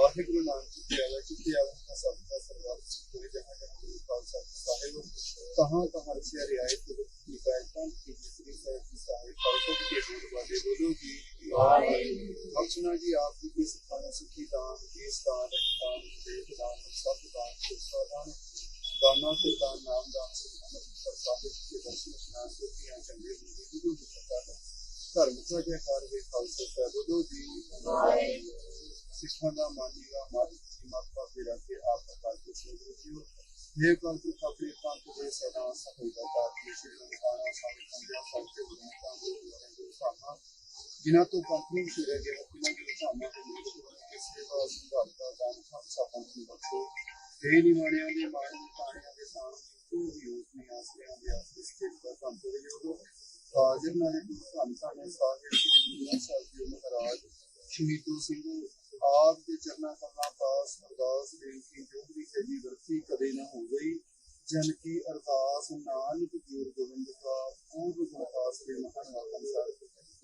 ਵਾਹਿਗੁਰੂ ਨਾਮ ਜਿਤੇ ਆਵੇ ਜਿਤੇ ਆਵੇ ਤਾਂ ਸਭ ਦਾ ਸਰਵਾਰ ਸੁਖੇ ਜਹਾਂ ਜਹਾਂ ਗੁਰੂ ਪਾਤਸ਼ਾਹ ਸਾਹਿਬ ਕਹਾਂ ਕਹਾਂ ਰਸਿਆ ਰਿਆਇਤ ਦੀ ਬੈਠਾਂ ਦੀ ਸ੍ਰੀ ਸਾਹਿਬ ਦੀ ਸਾਹਿਬ ਪਰਸਤ ਕੇ ਬੋਲ ਵਾਲੇ ਬੋਲੋ ਜੀ ਵਾਹਿਗੁਰੂ ਅਰਚਨਾ ਜੀ ਆਪ ਜੀ ਕੇ ਸਿਖਾਣਾ ਸੁਖੀ ਦਾਨ ਕੇ ਸਾਧ ਦਾਨ ਦੇ ਦਾਨ ਸਭ ਦਾਨ ਕੇ ਸਾਧਾਨ ਦਾਨਾ ਤੇ ਦਾਨ ਨਾਮ ਦਾਨ ਸਿਖਾਣਾ ਸਾਹਿਬ ਦੇ ਦਰਸ਼ਨ ਸੁਣਾ ਸੁਖੀਆਂ ਚੰਗੇ ਗੁਰੂ ਜੀ ਦਾ ਧਰਮ ਸਜੇ ਹਰ ਵੇ ਖਾਲਸਾ ਸਾਹਿਬ ਜੀ ਵਾਹਿਗੁਰੂ ਦਾ ਮਾਨੀ ਦਾ ਮਾਨ ਜੀ ਮਾਤਾ ਦੇ ਰੱਖੇ ਆਪ ਪ੍ਰਕਾਰ ਦੇ ਸੰਗਤ ਜੀਓ ਇਹ ਪੰਥ ਆਪਣੇ ਪੰਥ ਦੇ ਸਦਾ ਸਫਲਤਾ ਦਾ ਕੀ ਸ਼੍ਰੀ ਲੰਕਾਨਾ ਸਾਰੇ ਕੰਡਿਆ ਸਾਡੇ ਉਦਾਂ ਦਾ ਸਾਮਾ ਜਿਨ੍ਹਾਂ ਤੋਂ ਪੰਥ ਨੂੰ ਸ਼ੁਰੂ ਗਿਆ ਉਹਨਾਂ ਦੇ ਸਾਮਾ ਦੇ ਵਿੱਚ ਕਿਸੇ ਦਾ ਸੰਭਾਲ ਦਾ ਦਾਨ ਖਾਲਸਾ ਪੰਥ ਨੂੰ ਬਖਸ਼ੋ ਇਹ ਨਿਮਾਣਿਆਂ ਦੇ ਮਾਣ ਦੇ ਤਾਣਿਆਂ ਦੇ ਸਾਹਮਣੇ ਕੋਈ ਵੀ ਉਸ ਨੇ ਆਸਰਿਆਂ ਦੇ ਆਸਰੇ ਸਥਿਤ ਦਾ ਕੰਮ ਕਰੇ ਜੋ ਹਾਜ਼ਰ ਨਾਲੇ ਗੁਰੂ ਧੰਨ ਧੰਨ ਸਾਹਿਬ ਜੀ ਦੇ ਸਾਹਿਬ ਜੀ ਮਹਾਰਾਜ ਸ਼ਹੀਦੂ ਸਿੰਘ ਆਪ ਦੇ ਚਰਨਾਂ ਕਮਲਾਂ ਪਾਸ ਅਰਦਾਸ ਬੇਨਤੀ ਜੋ ਵੀ ਹੈ ਵਰਤੀ ਕਦੇ ਨਾ ਹੋ ਜਨ ਕੀ ਅਰਦਾਸ ਨਾਨਕ ਜੋਰ ਗੋਬਿੰਦ ਕਾ, ਪੂਰਨ ਗੁਰਦਾਸ ਦੇ ਮਹਾਨ ਵਾਕਨ ਸਰ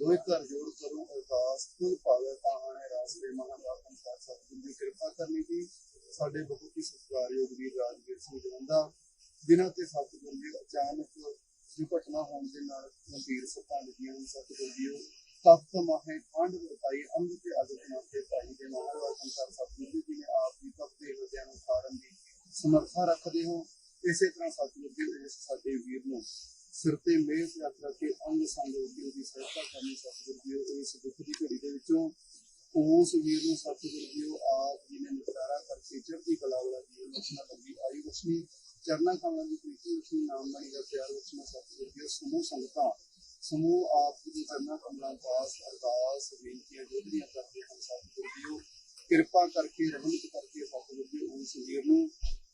ਦੋਇ ਕਰ ਜੋੜ ਕਰੋ, ਅਰਦਾਸ ਕੁਲ ਪਾਵੇ ਤਾਂ ਆਣੇ ਰਾਸ ਦੇ ਮਹਾਨ ਵਾਕਨ ਸਰ ਸਤਿਗੁਰ ਦੀ ਕਿਰਪਾ ਕਰਨੀ ਦੀ। ਸਾਡੇ ਬਹੁਤ ਹੀ ਸਤਿਕਾਰਯੋਗ ਵੀਰ ਰਾਜਵੀਰ ਸਿੰਘ ਜਵੰਦਾ ਜਿਨ੍ਹਾਂ ਤੇ ਸਤਿਗੁਰ ਦੀ ਅਚਾਨਕ ਜੋ ਘਟਨਾ ਹੋਣ ਦੇ ਨਾਲ ਗੰਭੀਰ ਸੱਟਾਂ ਲੱਗੀਆਂ ਸਤਿਗੁਰ ਜੀ ਉਹ ਤਖਤ ਠੰਡ ਵਰਤਾਈ ਅੰਗ ਤੇ ਤੇ ਭਾਈ ਦੇ ਨਾਲ ਵਾਕਨ ਸਰ ਜੀ ਨੇ ਆਪ ਦੀ ਤਖਤ ਹਿਰਦਿਆਂ ਨੂੰ ਉਤਾਰਨ ਦੀ ਸਮਰੱਥਾ ਰੱਖਦੇ ਹੋ। ਇਸੇ ਤਰ੍ਹਾਂ ਸਤਿਗੁਰ ਜੀ ਇਸ ਸਾਡੇ ਵੀਰ ਨੂੰ ਸਿਰ ਤੇ ਮੇਸ ਰੱਖ ਰੱਖ ਕੇ ਅੰਗ ਸੰਗ ਉਦਿਓ ਦੀ ਸਹਾਇਤਾ ਕਰਨੀ ਸਤਿਗੁਰ ਜੀ ਇਸ ਦੁੱਖ ਦੀ ਘੜੀ ਦੇ ਵਿੱਚੋਂ ਉਸ ਵੀਰ ਨੂੰ ਸਤਿਗੁਰੂ ਜੀ ਆਪ ਜੀ ਨੇ ਨਿਪਟਾਰਾ ਕਰਕੇ ਚੜ੍ਹਦੀ ਕਲਾ ਵਾਲਾ ਜੀਵਨ ਰਚਨਾ ਲੱਗੀ ਆਈ ਬਖਸ਼ਣੀ ਚਰਨਾ ਕਮਲਾਂ ਦੀ ਪ੍ਰੀਤੀ ਬਖਸ਼ਣੀ ਨਾਮ ਬਾਣੀ ਦਾ ਪਿਆਰ ਬਖਸ਼ਣਾ ਸਤਿਗੁਰੂ ਜੀ ਸਮੂਹ ਸੰਗਤਾਂ ਸਮੂਹ ਆਪ ਜੀ ਦੇ ਚਰਨਾਂ ਕਮਲਾਂ ਪਾਸ ਅਰਦਾਸ, ਬੇਨਤੀਆਂ ਜੋਦਰੀਆਂ ਕਰਦੇ ਹਨ। ਸਤਿਗੁਰ ਜੀ ਕਿਰਪਾ ਕਰਕੇ, ਰਹਿਮਤ ਕਰਕੇ ਸਤਿਗੁਰ ਜੀ ਉਸ ਵੀਰ ਨੂੰ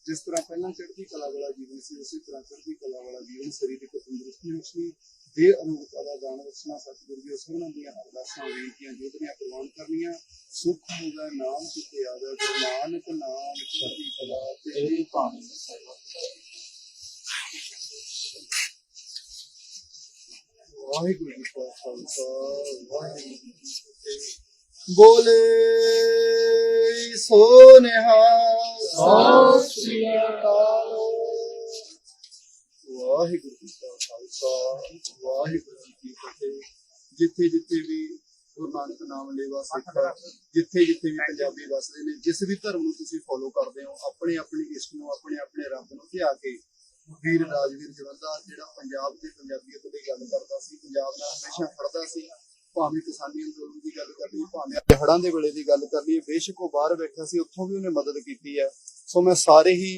ਜਿਸ ਤਰ੍ਹਾਂ ਪਹਿਲਾਂ ਚੜ੍ਹਦੀ ਕਲਾ ਵਾਲਾ ਜੀਵਨ ਸੀ, ਉਸੇ ਤਰ੍ਹਾਂ ਚੜ੍ਹਦੀ ਕਲਾ ਵਾਲਾ ਜੀਵਨ ਸਰੀਰਕ ਤੰਦਰੁਸਤੀ ਬਖਸ਼ਣੀ ਦੇ ਅਨੁਭਵ ਦਾ ਦਾਨ ਬਖਸ਼ਣਾ ਸਤਿਗੁਰ ਜੀ ਉਹਨਾਂ ਦੀਆਂ ਅਰਦਾਸਾਂ, ਬੇਨਤੀਆਂ ਜੋਦਰੀਆਂ ਪ੍ਰਵਾਨ ਕਰਨੀਆਂ। ਸੁਖ ਹੋਗਾ ਨਾਮ ਕਿਤੇ ਆਦਾ ਗੁਰੂ ਨਾਨਕ ਨਾਮ ਚੜ੍ਹਦੀ ਕਲਾ ਤੇ ਭਾਨ ਵਾਹਿਗੁਰੂ ਜੀ ਕਾ ਖਾਲਸਾ ਵਾਹਿਗੁਰੂ ਜੀ ਕੀ ਫਤਿਹ ਬੋਲੇ ਸੋ ਨਿਹਾਲ ਸ੍ਰੀ ਅਕਾਲ। ਵਾਹਿਗੁਰੂ ਜੀ ਕਾ ਖਾਲਸਾ, ਵਾਹਿਗੁਰੂ ਜੀ ਕੀ ਫਤਿਹ ਜਿੱਥੇ ਜਿੱਥੇ ਵੀ ਗੁਰੂ ਨਾਨਕ ਨਾਮ ਲੇਵਾ ਸਿੱਖ ਜਿੱਥੇ ਜਿੱਥੇ ਵੀ ਪੰਜਾਬੀ ਵਸਦੇ ਨੇ, ਜਿਸ ਵੀ ਧਰਮ ਨੂੰ ਤੁਸੀਂ ਫੋਲੋ ਕਰਦੇ ਹੋ, ਆਪਣੇ ਆਪਣੇ ਇਸ਼ਟ ਨੂੰ, ਆਪਣੇ ਆਪਣੇ ਰੱਬ ਨੂੰ ਧਿਆ ਕੇ ਵੀਰ ਰਾਜਵੀਰ ਜਵੰਦਾ, ਜਿਹੜਾ ਪੰਜਾਬ ਦੇ ਪੰਜਾਬੀਅਤ ਦੀ ਗੱਲ ਕਰਦਾ ਪੰਜਾਬ ਨਾਲ ਹਮੇਸ਼ਾ ਖੜਦਾ ਸੀ, ਭਾਵੇਂ ਕਿਸਾਨੀ ਅੰਦੋਲਨ ਦੀ ਗੱਲ ਕਰ ਲਈ ਭਾਵੇਂ ਹੜਾਂ ਦੇ ਵੇਲੇ ਦੀ ਗੱਲ ਕਰ ਲਈ ਬੇਸ਼ੱਕ ਉਹ ਬਾਹਰ ਬੈਠਾ ਸੀ, ਉੱਥੋਂ ਵੀ ਉਹਨੇ ਮਦਦ ਕੀਤੀ ਹੈ। ਸੋ ਮੈਂ ਸਾਰੇ ਹੀ,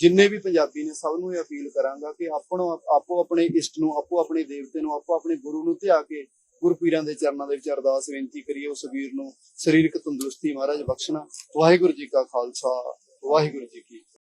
ਜਿੰਨੇ ਵੀ ਪੰਜਾਬੀ ਨੇ, ਸਭ ਨੂੰ ਇਹ ਅਪੀਲ ਕਰਾਂਗਾ ਕਿ ਆਪਣੋ ਆਪੋ ਆਪਣੇ ਇਸ਼ਟ ਨੂੰ, ਆਪੋ ਆਪਣੇ ਦੇਵਤੇ ਨੂੰ, ਆਪੋ ਆਪਣੇ ਗੁਰੂ ਨੂੰ ਧਿਆ ਕੇ ਗੁਰਪੀਰਾਂ ਦੇ ਚਰਨਾਂ ਦੇ ਵਿੱਚ ਅਰਦਾਸ ਬੇਨਤੀ ਕਰੀਏ, ਉਸ ਵੀਰ ਨੂੰ ਸਰੀਰਕ ਤੰਦਰੁਸਤੀ ਮਹਾਰਾਜ ਬਖਸ਼ਣਾ। ਵਾਹਿਗੁਰੂ ਜੀ ਕਾ ਖਾਲਸਾ, ਵਾਹਿਗੁਰੂ ਜੀ ਕੀ